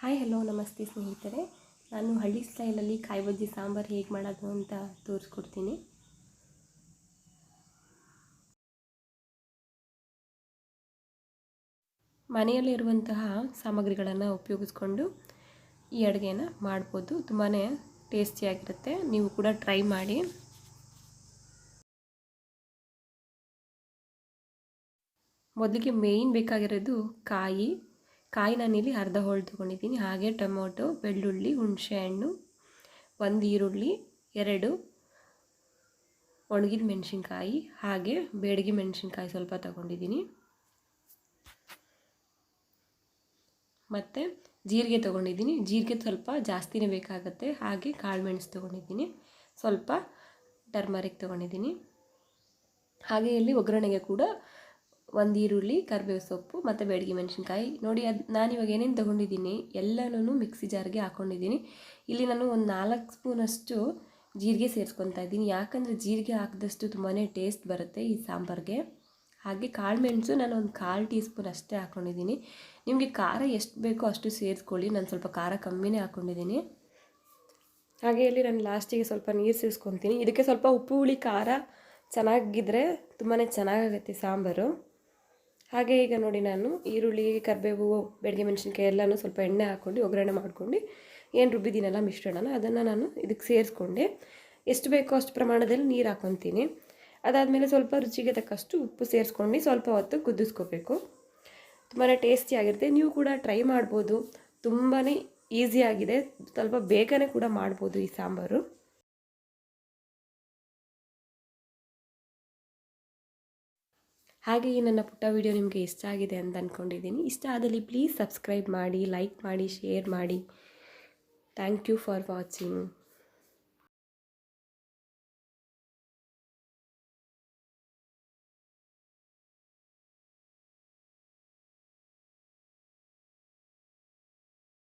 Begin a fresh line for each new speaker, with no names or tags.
Hi, hello, ನಮಸ್ತೆ ಸ್ನೇಹಿತರೆ. ನಾನು ಹಳ್ಳಿ ಸ್ಟೈಲಲ್ಲಿ ಕಾಯಿ ಬಜ್ಜಿ, ಸಾಂಬಾರು ಹೇಗೆ ಮಾಡೋದು ಅಂತ ತೋರಿಸ್ಕೊಡ್ತೀನಿ. ಮನೆಯಲ್ಲಿರುವಂತಹ ಸಾಮಗ್ರಿಗಳನ್ನು ಉಪಯೋಗಿಸ್ಕೊಂಡು ಈ ಅಡುಗೆನ ಮಾಡ್ಬೋದು. ತುಂಬಾ ಟೇಸ್ಟಿಯಾಗಿರುತ್ತೆ ನೀವು ಕೂಡ ಟ್ರೈ ಮಾಡಿ. ಮೊದಲಿಗೆ ಮೇಯ್ನ್ ಬೇಕಾಗಿರೋದು ಕಾಯಿ ಕಾಯಿ ನಾನಿಲ್ಲಿ ಅರ್ಧ ಹೋಳು ತೊಗೊಂಡಿದ್ದೀನಿ. ಹಾಗೆ ಟೊಮೊಟೊ, ಬೆಳ್ಳುಳ್ಳಿ ಹುಣಸೆಹಣ್ಣು ಒಂದು ಈರುಳ್ಳಿ, ಎರಡು ಒಣಗಿದ ಮೆಣಸಿನ್ಕಾಯಿ, ಹಾಗೆ ಬೇಡಿಗೆ ಮೆಣಸಿನ್ಕಾಯಿ ಸ್ವಲ್ಪ ತಗೊಂಡಿದ್ದೀನಿ. ಮತ್ತು ಜೀರಿಗೆ ತೊಗೊಂಡಿದ್ದೀನಿ. ಜೀರಿಗೆ ಸ್ವಲ್ಪ ಜಾಸ್ತಿನೇ ಬೇಕಾಗುತ್ತೆ. ಹಾಗೆ ಕಾಳು ಮೆಣಸು ತೊಗೊಂಡಿದ್ದೀನಿ. ಸ್ವಲ್ಪ ಟರ್ಮರಿಕ್ ತೊಗೊಂಡಿದ್ದೀನಿ. ಹಾಗೆ ಇಲ್ಲಿ ಒಗ್ಗರಣೆಗೆ ಕೂಡ ಒಂದು ಈರುಳ್ಳಿ ಕರಿಬೇವು ಸೊಪ್ಪು ಮತ್ತು ಬೇಡಿಗೆ ಮೆಣಸಿನ್ಕಾಯಿ. ನೋಡಿ, ಅದು ನಾನಿವಾಗ ಏನೇನು ತೊಗೊಂಡಿದ್ದೀನಿ ಎಲ್ಲನೂ ಮಿಕ್ಸಿ ಜಾರ್ಗೆ ಹಾಕ್ಕೊಂಡಿದ್ದೀನಿ ಇಲ್ಲಿ ನಾನು ಒಂದು ನಾಲ್ಕು ಸ್ಪೂನಷ್ಟು ಜೀರಿಗೆ ಸೇರಿಸ್ಕೊತಾ ಇದ್ದೀನಿ. ಯಾಕಂದರೆ ಜೀರಿಗೆ ಹಾಕಿದಷ್ಟು ತುಂಬಾ ಟೇಸ್ಟ್ ಬರುತ್ತೆ ಈ ಸಾಂಬಾರಿಗೆ. ಹಾಗೆ ಕಾಳು ಮೆಣಸು ನಾನು ಒಂದು ಕಾಲು ಟೀ ಸ್ಪೂನ್ ಅಷ್ಟೇ ಹಾಕ್ಕೊಂಡಿದ್ದೀನಿ ನಿಮಗೆ ಖಾರ ಎಷ್ಟು ಬೇಕೋ ಅಷ್ಟು ಸೇರಿಸ್ಕೊಳ್ಳಿ. ನಾನು ಸ್ವಲ್ಪ ಖಾರ ಕಮ್ಮಿನೇ ಹಾಕ್ಕೊಂಡಿದ್ದೀನಿ ಹಾಗೆ ಇಲ್ಲಿ ನಾನು ಲಾಸ್ಟಿಗೆ ಸ್ವಲ್ಪ ನೀರು ಸೇರಿಸ್ಕೊತೀನಿ. ಇದಕ್ಕೆ ಸ್ವಲ್ಪ ಉಪ್ಪು, ಹುಳಿ, ಖಾರ ಚೆನ್ನಾಗಿದ್ದರೆ ತುಂಬಾ ಚೆನ್ನಾಗಾಗುತ್ತೆ ಸಾಂಬಾರು. ಹಾಗೆ ಈಗ ನೋಡಿ ನಾನು ಈರುಳ್ಳಿ, ಕರಿಬೇವು ಬೆಳಗ್ಗೆ ಮೆಣಸಿನ್ಕಾಯಿ ಎಲ್ಲನೂ ಸ್ವಲ್ಪ ಎಣ್ಣೆ ಹಾಕ್ಕೊಂಡು ಒಗ್ಗರಣೆ ಮಾಡ್ಕೊಂಡು ಏನು ರುಬ್ಬಿದ್ದೀನಲ್ಲ ಮಿಶ್ರಣನ, ಅದನ್ನು ನಾನು ಇದಕ್ಕೆ ಸೇರಿಸ್ಕೊಂಡೆ. ಎಷ್ಟು ಬೇಕೋ ಅಷ್ಟು ಪ್ರಮಾಣದಲ್ಲಿ ನೀರು ಹಾಕ್ಕೊತೀನಿ ಅದಾದಮೇಲೆ ಸ್ವಲ್ಪ ರುಚಿಗೆ ತಕ್ಕಷ್ಟು ಉಪ್ಪು ಸೇರಿಸ್ಕೊಂಡು ಸ್ವಲ್ಪ ಹೊತ್ತು ಕುದಿಸ್ಕೋಬೇಕು. ತುಂಬಾ ಟೇಸ್ಟಿಯಾಗಿರುತ್ತೆ ನೀವು ಕೂಡ ಟ್ರೈ ಮಾಡ್ಬೋದು. ತುಂಬಾ ಈಸಿಯಾಗಿದೆ ಸ್ವಲ್ಪ ಬೇಗನೆ ಕೂಡ ಮಾಡ್ಬೋದು ಈ ಸಾಂಬಾರು. ಹಾಗೆ ಈ ನನ್ನ ಪುಟ್ಟ ವಿಡಿಯೋ ನಿಮಗೆ ಇಷ್ಟ ಆಗಿದೆ ಅಂತ ಅಂದ್ಕೊಂಡಿದ್ದೀನಿ ಇಷ್ಟ ಆದಲ್ಲಿ ಪ್ಲೀಸ್ ಸಬ್ಸ್ಕ್ರೈಬ್ ಮಾಡಿ ಲೈಕ್ ಮಾಡಿ ಶೇರ್ ಮಾಡಿ. Thank you for watching